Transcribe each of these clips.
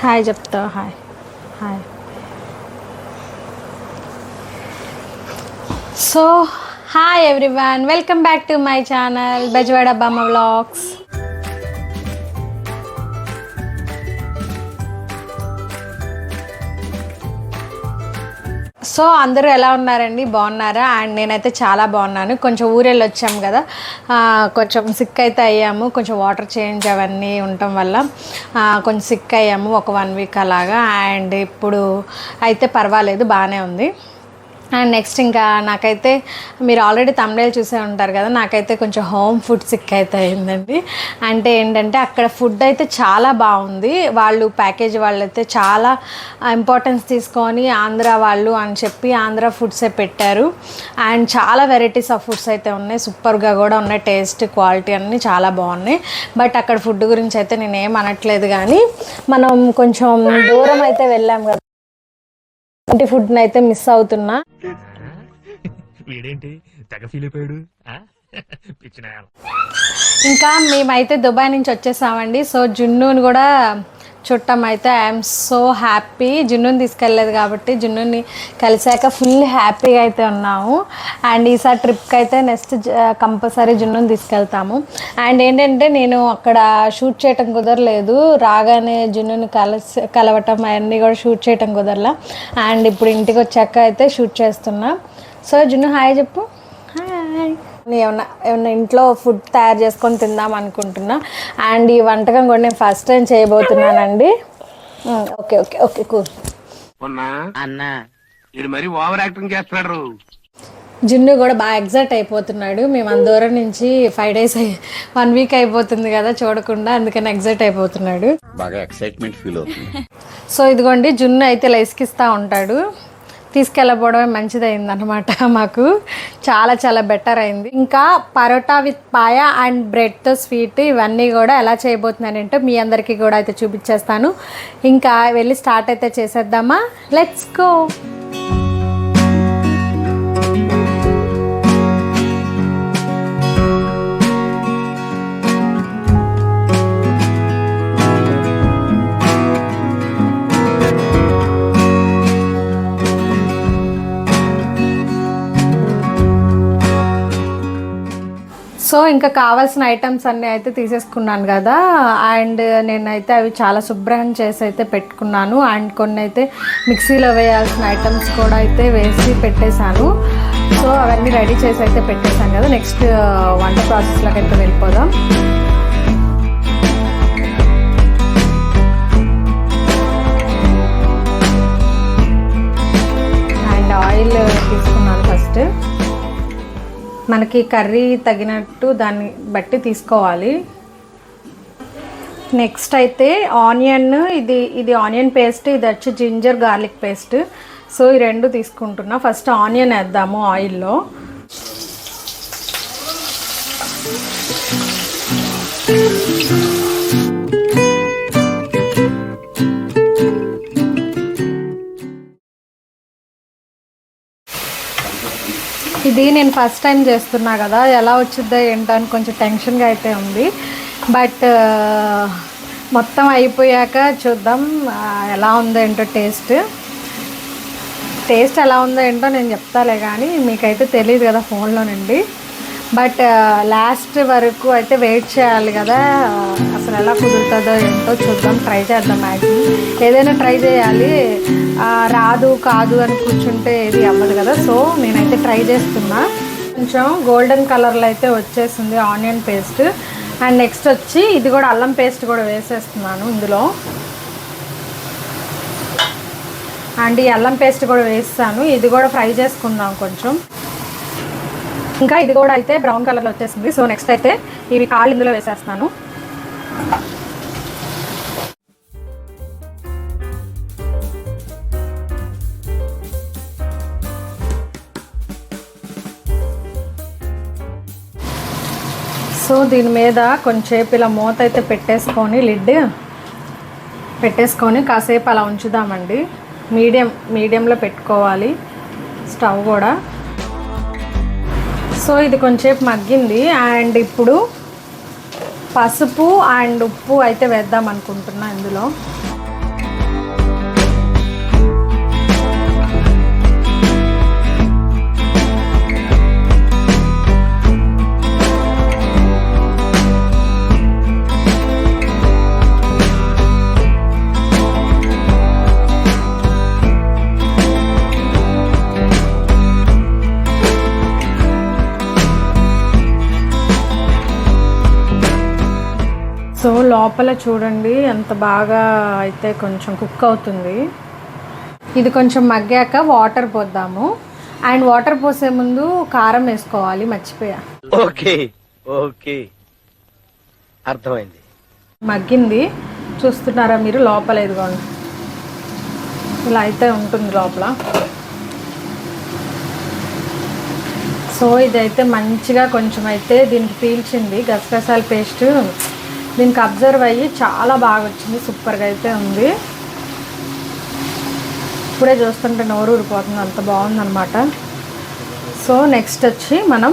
Hi చెప్తా hi. Hi. So hi everyone. Welcome back to my channel Bezawada Bamma vlogs. So అందరూ ఎలా ఉన్నారండి? బాగున్నారా? అండ్ నేనైతే చాలా బాగున్నాను. కొంచెం ఊరెళ్ళి వచ్చాము కదా. కొంచెం సిక్ అయితే అయ్యాము. కొంచెం వాటర్ చేంజ్ అవన్నీ ఉండటం వల్ల కొంచెం సిక్ అయ్యాము ఒక వన్ వీక్ అలాగా. అండ్ ఇప్పుడు అయితే పర్వాలేదు బాగానే ఉంది. అండ్ నెక్స్ట్ ఇంకా నాకైతే మీరు ఆల్రెడీ తమిళ చూసే ఉంటారు కదా నాకైతే కొంచెం హోమ్ ఫుడ్ సిక్ అయితే అయిందండి అంటే ఏంటంటే అక్కడ ఫుడ్ అయితే చాలా బాగుంది. వాళ్ళు ప్యాకేజ్ వాళ్ళు అయితే చాలా ఇంపార్టెన్స్ తీసుకొని ఆంధ్ర వాళ్ళు అని చెప్పి ఆంధ్ర ఫుడ్సే పెట్టారు. అండ్ చాలా వెరైటీస్ ఆఫ్ ఫుడ్స్ అయితే ఉన్నాయి. సూపర్గా కూడా ఉన్నాయి. టేస్ట్ క్వాలిటీ అన్నీ చాలా బాగున్నాయి. బట్ అక్కడ ఫుడ్ గురించి అయితే నేనేం అనట్లేదు కానీ మనం కొంచెం దూరం అయితే వెళ్ళాం కదా. ఇంటి ఫుడ్ని అయితే మిస్ అవుతున్నా. వీడేంటి? తెగ ఫీల్ అయిపోయాడు. ఇంకా మేమైతే దుబాయ్ నుంచి వచ్చేసామండి. సో జున్నుని కూడా చుట్టం అయితే ఐఎమ్ సో హ్యాపీ. జున్నుని తీసుకెళ్ళలేదు కాబట్టి జున్నుని కలిసాక ఫుల్ హ్యాపీగా అయితే ఉన్నాము. అండ్ ఈసారి ట్రిప్కి అయితే నెక్స్ట్ కంపల్సరీ జున్నుని తీసుకెళ్తాము. అండ్ ఏంటంటే నేను అక్కడ షూట్ చేయటం కుదరలేదు. రాగానే జున్నుని కలిసి కలవటం అవన్నీ కూడా షూట్ చేయటం కుదరలా. అండ్ ఇప్పుడు ఇంటికి వచ్చాక అయితే షూట్ చేస్తున్నా. సో జున్ను హాయ్ చెప్పు. హాయ్. ఏమన్నా ఏమన్నా ఇంట్లో ఫుడ్ తయారు చేసుకొని తిందాం అనుకుంటున్నా. అండ్ ఈ వంటకం కూడా నేను ఫస్ట్ టైం చేయబోతున్నానండి. ఓకే ఓకే ఓకే కూల్ అన్నా. ఇది మరి ఓవర్ యాక్టింగ్ చేస్తున్నాడు. జున్ను కూడా బాగా ఎగ్జైట్ అయిపోతున్నాడు. మేము అంత దూరం నుంచి ఫైవ్ డేస్ అయ్యి వన్ వీక్ అయిపోతుంది కదా చూడకుండా అందుకని ఎగ్జైట్ అయిపోతున్నాడు. బాగా ఎక్సైట్మెంట్ ఫీల్ అవుతుంది. సో ఇదిగోండి జున్ను అయితే లైస్కిస్తూ ఉంటాడు. తీసుకెళ్ళకపోవడమే మంచిదైంది అనమాట మాకు. చాలా చాలా బెటర్ అయింది. ఇంకా పరోటా విత్ పాయ అండ్ బ్రెడ్తో స్వీట్ ఇవన్నీ కూడా ఎలా చేయబోతున్నానంటే మీ అందరికీ కూడా అయితే చూపించేస్తాను. ఇంకా వెళ్ళి స్టార్ట్ అయితే చేసేద్దామా? లెట్స్ గో సో ఇంకా కావాల్సిన ఐటమ్స్ అన్నీ అయితే తీసేసుకున్నాను కదా. అండ్ నేనైతే అవి చాలా శుభ్రం చేసి అయితే పెట్టుకున్నాను. అండ్ కొన్ని అయితే మిక్సీలో వేయాల్సిన ఐటమ్స్ కూడా అయితే వేసి పెట్టేశాను. సో అవన్నీ రెడీ చేసి అయితే పెట్టేశాను కదా. నెక్స్ట్ వంట ప్రాసెస్లోకి అయితే వెళ్ళిపోదాం. మనకి కర్రీ తగినట్టు దాన్ని బట్టి తీసుకోవాలి. నెక్స్ట్ అయితే ఆనియన్ ఇది ఇది ఆనియన్ పేస్ట్ ఇది వచ్చి జింజర్ గార్లిక్ పేస్ట్. సో ఈ రెండు తీసుకుంటున్నా. ఫస్ట్ ఆనియన్ వేద్దాము ఆయిల్లో. ఫస్ట్ టైం చేస్తున్నా కదా ఎలా వచ్చిద్దో ఏంటో అని కొంచెం టెన్షన్గా అయితే ఉంది. బట్ uh, మొత్తం అయిపోయాక చూద్దాం ఎలా ఉందో ఏంటో టేస్ట్ టేస్ట్ ఎలా ఉందో ఏంటో నేను చెప్తాలే కానీ మీకైతే తెలియదు కదా ఫోన్లో నుండి. బట్ లాస్ట్ uh, వరకు అయితే వెయిట్ చేయాలి కదా అసలు ఎలా కుదురుతుందో ఏంటో చూద్దాం ట్రై చేద్దాం మ్యాక్సిమం ఏదైనా ట్రై చేయాలి రాదు కాదు అని కూర్చుంటే ఏది అవ్వదు కదా. సో నేనైతే ట్రై చేస్తున్నా. కొంచెం గోల్డెన్ కలర్లో అయితే వచ్చేసింది ఆనియన్ పేస్ట్. అండ్ నెక్స్ట్ వచ్చి ఇది కూడా అల్లం పేస్ట్ కూడా వేసేస్తున్నాను ఇందులో. అండ్ ఈ అల్లం పేస్ట్ కూడా వేస్తాను. ఇది కూడా ఫ్రై చేసుకుందాం కొంచెం. ఇంకా ఇది కూడా అయితే బ్రౌన్ కలర్లో వచ్చేసింది. సో నెక్స్ట్ అయితే ఇవి కాళ్ళు ఇందులో వేసేస్తాను సో దీని మీద కొంచెంసేపు ఇలా మూత అయితే పెట్టేసుకొని లిడ్ పెట్టేసుకొని కాసేపు అలా ఉంచుదామండి. మీడియం మీడియంలో పెట్టుకోవాలి. స్టవ్ కూడా. సో ఇది కొంచెంసేపు మగ్గింది. అండ్ ఇప్పుడు పసుపు అండ్ ఉప్పు అయితే వేద్దాం అనుకుంటున్నా ఇందులో. లోపల చూడండి ఎంత బాగా అయితే కొంచెం కుక్ అవుతుంది. ఇది కొంచెం మగ్గాక వాటర్ పోద్దాము. అండ్ వాటర్ పోసే ముందు కారం వేసుకోవాలి మర్చిపోయా. Okay okay. అర్థమైంది. మగ్గింది. చూస్తున్నారా మీరు లోపల ఇదిగోండి. ఇలా అయితే ఉంటుంది లోపల. సో ఇదైతే మంచిగా కొంచెం అయితే దీనికి పీల్చింది గసగసాల పేస్ట్ దీనికి అబ్జర్వ్ అయ్యి చాలా బాగా వచ్చింది సూపర్గా అయితే ఉంది. ఇప్పుడే చూస్తుంటే నోరు ఊరిపోతుంది అంత బాగుందన్నమాట. సో నెక్స్ట్ వచ్చి మనం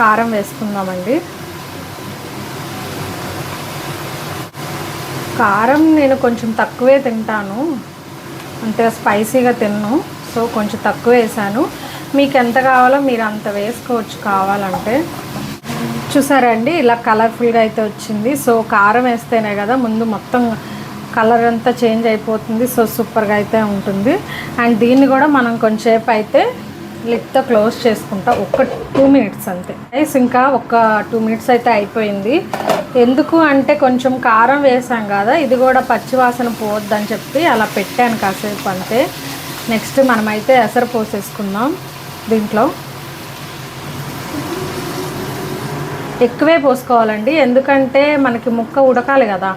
కారం వేసుకుందామండి. కారం నేను కొంచెం తక్కువే తింటాను అంటే స్పైసీగా తిన్ను సో కొంచెం తక్కువ వేసాను. మీకు ఎంత కావాలో మీరు అంత వేసుకోవచ్చు కావాలంటే. చూసారండి ఇలా కలర్ఫుల్గా అయితే వచ్చింది. సో కారం వేస్తేనే కదా ముందు మొత్తం కలర్ అంతా చేంజ్ అయిపోతుంది. సో సూపర్గా అయితే ఉంటుంది. అండ్ దీన్ని కూడా మనం కొంచెంసేపు అయితే లిప్తో క్లోజ్ చేసుకుంటా. ఒక టూ మినిట్స్ అంతే. రైస్ ఇంకా ఒక టూ మినిట్స్ అయితే అయిపోయింది. ఎందుకు అంటే కొంచెం కారం వేసాం కదా ఇది కూడా పచ్చివాసన పోవద్దని చెప్పి అలా పెట్టాను కాసేపు అంతే. నెక్స్ట్ మనమైతే ఎసరు పోసేసుకుందాం దీంట్లో. ఎక్కువే పోసుకోవాలండి. ఎందుకంటే మనకి ముక్క ఉడకాలి కదా.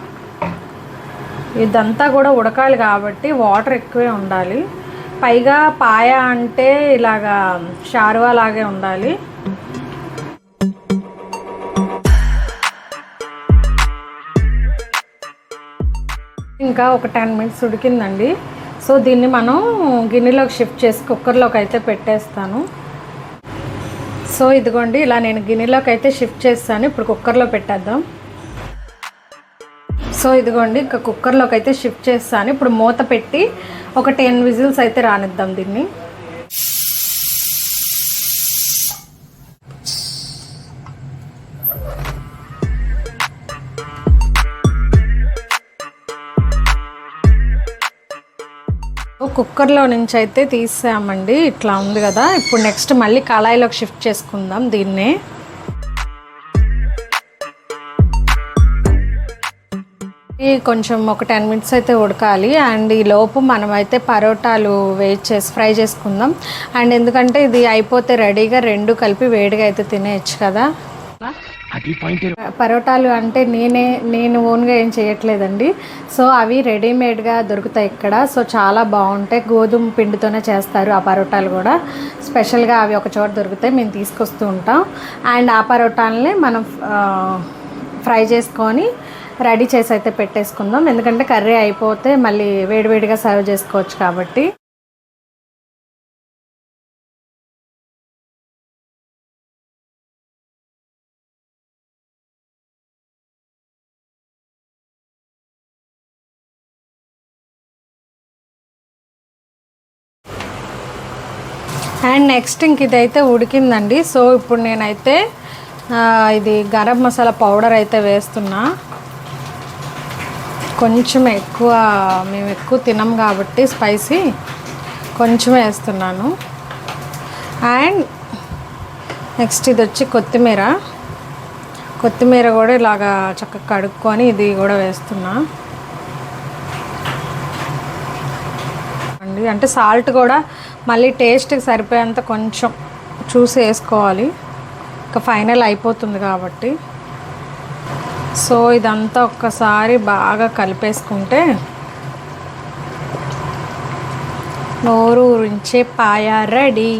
ఇదంతా కూడా ఉడకాలి కాబట్టి వాటర్ ఎక్కువే ఉండాలి. పైగా పాయ అంటే ఇలాగా షారువా లాగే ఉండాలి. ఇంకా ఒక టెన్ మినిట్స్ ఉడికిందండి. సో దీన్ని మనం గిన్నెలోకి షిఫ్ట్ చేసి కుక్కర్లోకి అయితే పెట్టేస్తాను. సో ఇదిగోండి ఇలా నేను గిన్నెలోకి అయితే షిఫ్ట్ చేస్తాను. ఇప్పుడు కుక్కర్లో పెట్టేద్దాం. సో ఇదిగోండి ఇంకా కుక్కర్లోకి అయితే షిఫ్ట్ చేస్తాను. ఇప్పుడు మూత పెట్టి ఒక టెన్ విజిల్స్ అయితే రానిద్దాం దీన్ని. కుక్కర్లో నుంచి అయితే తీసామండి. ఇట్లా ఉంది కదా. ఇప్పుడు నెక్స్ట్ మళ్ళీ కళాయిలోకి షిఫ్ట్ చేసుకుందాం దీన్నే. కొంచెం ఒక టెన్ మినిట్స్ అయితే ఉడకాలి. అండ్ ఈ లోపు మనమైతే పరోటాలు వేట్ చేసి ఫ్రై చేసుకుందాం. అండ్ ఎందుకంటే ఇది అయిపోతే రెడీగా రెండు కలిపి వేడిగా అయితే తినేయచ్చు కదా. పరోటాలు అంటే నేనే నేను ఓన్గా ఏం చేయట్లేదండి. సో అవి రెడీమేడ్గా దొరుకుతాయి ఇక్కడ. సో చాలా బాగుంటాయి. గోధుమ పిండితోనే చేస్తారు ఆ పరోటాలు కూడా. స్పెషల్గా అవి ఒక చోట దొరుకుతాయి మేము తీసుకొస్తూ ఉంటాం. అండ్ ఆ పరోటాలని మనం ఫ్రై చేసుకొని రెడీ చేసి అయితే పెట్టేసుకుందాం. ఎందుకంటే కర్రీ అయిపోతే మళ్ళీ వేడివేడిగా సర్వ్ చేసుకోవచ్చు కాబట్టి. అండ్ నెక్స్ట్ ఇంక ఇదైతే ఉడికిందండి. సో ఇప్పుడు నేనైతే ఇది గరం మసాలా పౌడర్ అయితే వేస్తున్నా. కొంచెం ఎక్కువ మేము ఎక్కువ తినం కాబట్టి స్పైసీ కొంచెం వేస్తున్నాను. అండ్ నెక్స్ట్ ఇది వచ్చి కొత్తిమీర. కొత్తిమీర కూడా ఇలాగా చక్కగా కడుక్కొని ఇది కూడా వేస్తున్నా. అండి అంటే సాల్ట్ కూడా మళ్ళీ టేస్ట్కి సరిపోయేంత కొంచెం చూసి వేసుకోవాలి. ఇంకా ఫైనల్ అయిపోతుంది కాబట్టి. సో ఇదంతా ఒక్కసారి బాగా కలిపేసుకుంటే నోరు ఊరించే పాయ రెడీ.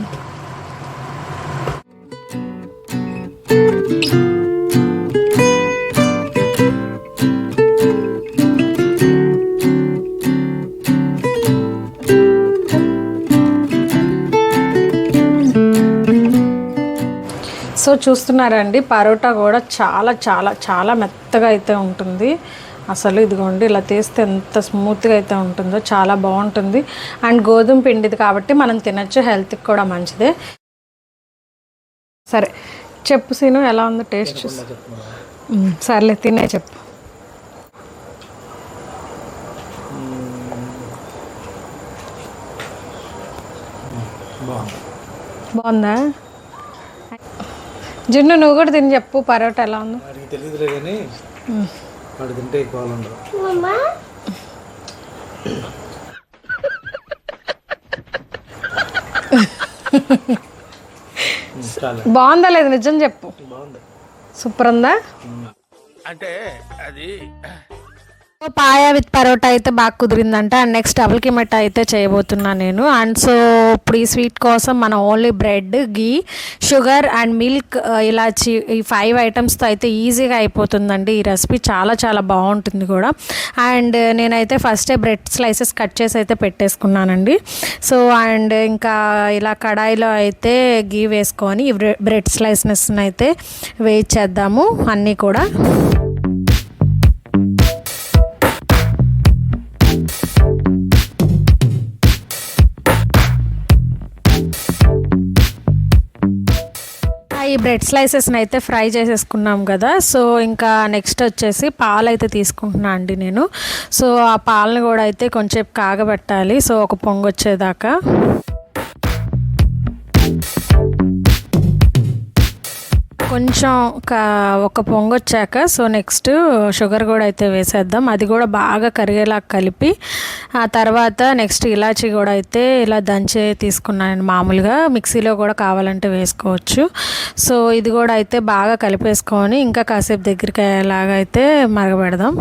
చూస్తున్నారండి. పరోటా కూడా చాలా చాలా చాలా మెత్తగా అయితే ఉంటుంది. అసలు ఇదిగోండి ఇలా తీస్తే ఎంత స్మూత్గా అయితే ఉంటుందో చాలా బాగుంటుంది. అండ్ గోధుమ పిండిది కాబట్టి మనం తినచ్చు హెల్త్కి కూడా మంచిదే. సరే చెప్పు సీను ఎలా ఉందో టేస్ట్ చూసి? సర్లే తినే చెప్పు. బాగుందా? జున్ను నువ్వు కూడా తిని చెప్పు పరోటా ఎలా ఉందో. వాడికి తెలియదులే కానీ వాడు తింటే ఎక్కువ ఉండదు బాగుందా లేదు? నిజం చెప్పు. బాగుంది. సూపర్ ఉందా? అంటే అది సో పాయా విత్ పరోటా అయితే బాగా కుదిరిందంట. అండ్ నెక్స్ట్ డబుల్ కిమెట్ అయితే చేయబోతున్నాను నేను. అండ్ సో ఇప్పుడు ఈ స్వీట్ కోసం మనం only bread ghee sugar and milk elaichi ఈ ఫైవ్ ఐటమ్స్తో అయితే ఈజీగా అయిపోతుందండి. ఈ రెసిపీ చాలా చాలా బాగుంటుంది కూడా. అండ్ నేనైతే ఫస్టే బ్రెడ్ స్లైసెస్ కట్ చేసి అయితే పెట్టేసుకున్నానండి. సో అండ్ ఇంకా ఇలా కడాయిలో అయితే గీ వేసుకొని బ్రెడ్ స్లైసెస్ని అయితే వేయించేద్దాము. అన్నీ కూడా బ్రెడ్ స్లైసెస్ని అయితే ఫ్రై చేసేసుకున్నాం కదా. సో ఇంకా నెక్స్ట్ వచ్చేసి పాలు అయితే తీసుకుంటున్నా అండి నేను. సో ఆ పాలను కూడా అయితే కొంచెం కాగబెట్టాలి. సో ఒక పొంగు వచ్చేదాకా కొంచెం ఒక ఒక పొంగు వచ్చాక సో నెక్స్ట్ షుగర్ కూడా అయితే వేసేద్దాం. అది కూడా బాగా కరిగేలా కలిపి ఆ తర్వాత నెక్స్ట్ ఇలాచి కూడా అయితే ఇలా దంచి తీసుకున్నాను మామూలుగా. మిక్సీలో కూడా కావాలంటే వేసుకోవచ్చు. సో ఇది కూడా అయితే బాగా కలిపేసుకొని ఇంకా కాసేపు దగ్గరికి అయ్యేలాగా అయితే మరగబెడదాం.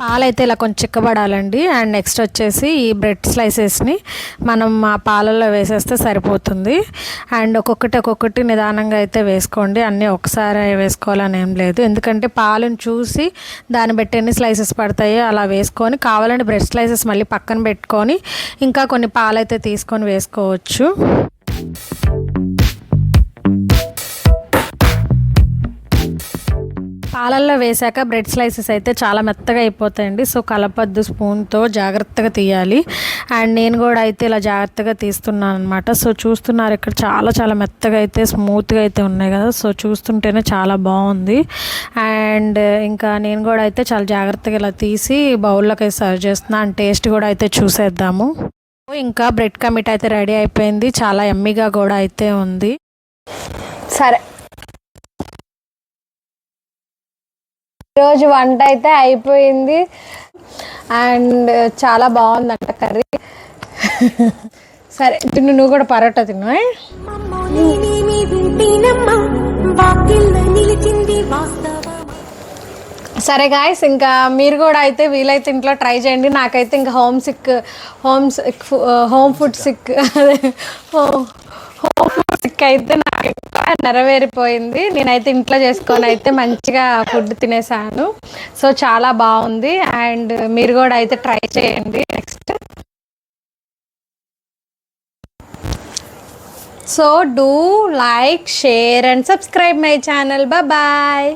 పాలైతే ఇలా కొంచెం చిక్కబడాలండి. అండ్ నెక్స్ట్ వచ్చేసి ఈ బ్రెడ్ స్లైసెస్ని మనం ఆ పాలల్లో వేసేస్తే సరిపోతుంది. అండ్ ఒక్కొక్కటి ఒక్కొక్కటి నిదానంగా అయితే వేసుకోండి. అన్నీ ఒకసారి వేసుకోవాలని ఏం లేదు. ఎందుకంటే పాలను చూసి దాన్ని బట్టి ఎన్ని స్లైసెస్ పడతాయో అలా వేసుకొని కావాలంటే బ్రెడ్ స్లైసెస్ మళ్ళీ పక్కన పెట్టుకొని ఇంకా కొన్ని పాలైతే తీసుకొని వేసుకోవచ్చు. పాలల్లో వేసాక బ్రెడ్ స్లైసెస్ అయితే చాలా మెత్తగా అయిపోతాయండి. సో కలపద్దు స్పూన్తో జాగ్రత్తగా తీయాలి. అండ్ నేను కూడా అయితే ఇలా జాగ్రత్తగా తీస్తున్నాను అనమాట సో చూస్తున్నారు ఇక్కడ చాలా చాలా మెత్తగా అయితే స్మూత్గా అయితే ఉన్నాయి కదా. సో చూస్తుంటేనే చాలా బాగుంది. అండ్ ఇంకా నేను కూడా అయితే చాలా జాగ్రత్తగా ఇలా తీసి బౌల్లోకి అయితే సర్వ్ చేస్తున్నాను అండ్ టేస్ట్ కూడా అయితే చూసేద్దాము. ఇంకా బ్రెడ్ కమిట్ అయితే రెడీ అయిపోయింది. చాలా ఎమ్మిగా కూడా అయితే ఉంది. సరే. ఈరోజు వంట అయితే అయిపోయింది. అండ్ చాలా బాగుందంట కర్రీ. సరే తిను నువ్వు కూడా పరోటా తిను సరే గాయస్ ఇంకా మీరు కూడా అయితే వీలైతే ఇంట్లో ట్రై చేయండి. నాకైతే ఇంకా homesick homesick home food sick అదే హోమ్ సిక్ అయితే నాకు నెరవేరిపోయింది. నేనైతే ఇంట్లో చేసుకొని అయితే మంచిగా ఫుడ్ తినేసాను. సో చాలా బాగుంది. అండ్ మీరు కూడా అయితే ట్రై చేయండి next. So do like share and subscribe my channel. Bye